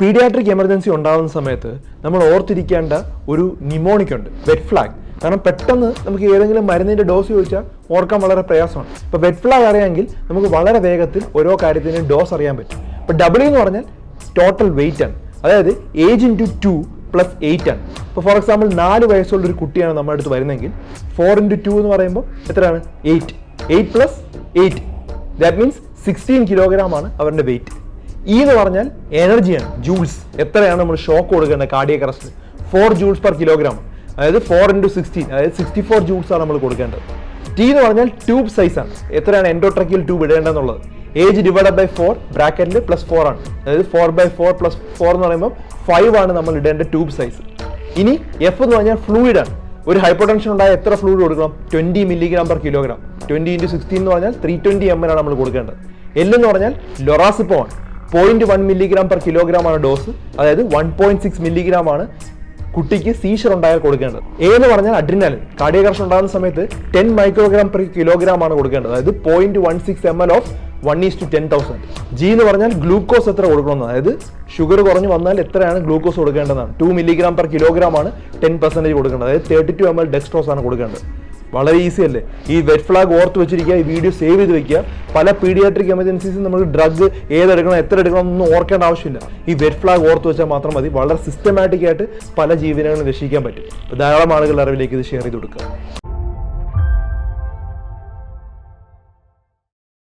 Paediatric emergency ഉണ്ടാകുന്ന സമയത്ത് നമ്മൾ ഓർത്തിരിക്കേണ്ട ഒരു നിമോണിക് ഉണ്ട്. വെറ്റ് ഫ്ലാഗ് കാരണം പെട്ടെന്ന് നമുക്ക് ഏതെങ്കിലും മരുന്നിന്റെ ഡോസ് ചോദിച്ചാൽ ഓർക്കാൻ വളരെ പ്രയാസമാണ്. ഇപ്പോൾ വെറ്റ് ഫ്ലാഗ് അറിയാമെങ്കിൽ നമുക്ക് വളരെ വേഗത്തിൽ ഓരോ കാര്യത്തിന്റെയും ഡോസ് അറിയാൻ പറ്റും. ഇപ്പോൾ ഡബ്ല്യു എന്ന് പറഞ്ഞാൽ ടോട്ടൽ വെയിറ്റ് ആണ്. അതായത് age into two plus eight ആണ്. ഇപ്പോൾ ഫോർ എക്സാമ്പിൾ നാല് വയസ്സുള്ള ഒരു കുട്ടിയാണ് നമ്മുടെ അടുത്ത് വരുന്നതെങ്കിൽ ഫോർ ഇന്റു ടു എന്ന് പറയുമ്പോൾ എത്രയാണ്? Eight eight plus eight that means sixteen kilogram ആണ് അവരുടെ വെയിറ്റ് ഇ എന്ന് പറഞ്ഞാൽ എനർജിയാണ് ജൂൾസ് എത്രയാണ് നമ്മൾ ഷോക്ക് കൊടുക്കേണ്ടത്? Cardiac arrest four joules per kilogram അതായത് ഫോർ ഇന്റു സിക്സ്റ്റീൻ അതായത് സിക്സ്റ്റി ഫോർ ജൂൾസ് ആണ് നമ്മൾ കൊടുക്കേണ്ടത്. ടി എന്ന് പറഞ്ഞാൽ ട്യൂബ് സൈസ് ആണ്. എത്രയാണ് എൻഡോട്രക്കിൽ ട്യൂബ് ഇടേണ്ടതെന്നുള്ളത്? ഏജ് ഡിവൈഡ് ബൈ ഫോർ ബ്രാക്കറ്റിൽ പ്ലസ് ഫോർ ആണ്. അതായത് four by four plus four എന്ന് പറയുമ്പോൾ ഫൈവ് ആണ് നമ്മൾ ഇടേണ്ട ട്യൂബ് സൈസ് ഇനി എഫ് എന്ന് പറഞ്ഞാൽ ഫ്ലൂയിഡ് ആണ്. ഒരു ഹൈപ്പോടെൻഷൻ ഉണ്ടായ എത്ര ഫ്ലൂയിഡ് കൊടുക്കണം? Twenty milligram per kilogram twenty into sixteen എന്ന് പറഞ്ഞാൽ ത്രീ ട്വന്റി എം എൽ ആണ് നമ്മൾ കൊടുക്കേണ്ടത്. എല്ലെന്ന് പറഞ്ഞാൽ ലൊറാസിപ്പോ ആണ്. Point one milligram per kilogram ആണ് ഡോസ് അതായത് വൺ പോയിന്റ് സിക്സ് മില്ലിഗ്രാം ആണ് കുട്ടിക്ക് സീഷർ ഉണ്ടായാൽ കൊടുക്കേണ്ടത്. എ എന്ന് പറഞ്ഞാൽ അഡ്രിനാലിൻ കാർഡിയകർഷൻ ഉണ്ടാകുന്ന സമയത്ത് ടെൻ മൈക്രോഗ്രാം പെർ കിലോഗ്രാം ആണ് കൊടുക്കേണ്ടത്. അതായത് point one six M L of one is to ten thousand G എന്ന് പറഞ്ഞാൽ ഗ്ലൂക്കോസ് എത്ര കൊടുക്കണം അതായത് ഷുഗർ കുറഞ്ഞു വന്നാൽ എത്രയാണ് ഗ്ലൂക്കോസ് കൊടുക്കേണ്ടതാണ് ടു മില്ലിഗ്രാം പെർ കിലോഗ്രാം ആണ് ടെൻ പെർസെന്റേജ് കൊടുക്കേണ്ടത്. അതായത് thirty two M L dextrose ആണ് കൊടുക്കേണ്ടത്. വളരെ ഈസി അല്ലേ? ഈ വെറ്റ് ഫ്ലാഗ് ഓർത്ത് വെച്ചിരിക്കുക ഈ വീഡിയോ സേവ് ചെയ്ത് വെക്കുക. പല പീഡിയാട്രിക് എമർജൻസീസ് നമ്മൾ ഡ്രഗ് ഏതെടുക്കണം എത്ര എടുക്കണം ഒന്നും ഓർക്കേണ്ട ആവശ്യമില്ല. ഈ വെറ്റ് ഫ്ലാഗ് ഓർത്ത് വെച്ചാൽ മാത്രം മതി. വളരെ സിസ്റ്റമാറ്റിക് ആയിട്ട് പല ജീവനങ്ങളും രക്ഷിക്കാൻ പറ്റും. ധാരാളം ആളുകളുടെ അറിവിലേക്ക് ഇത് ഷെയർ ചെയ്ത് കൊടുക്കുക.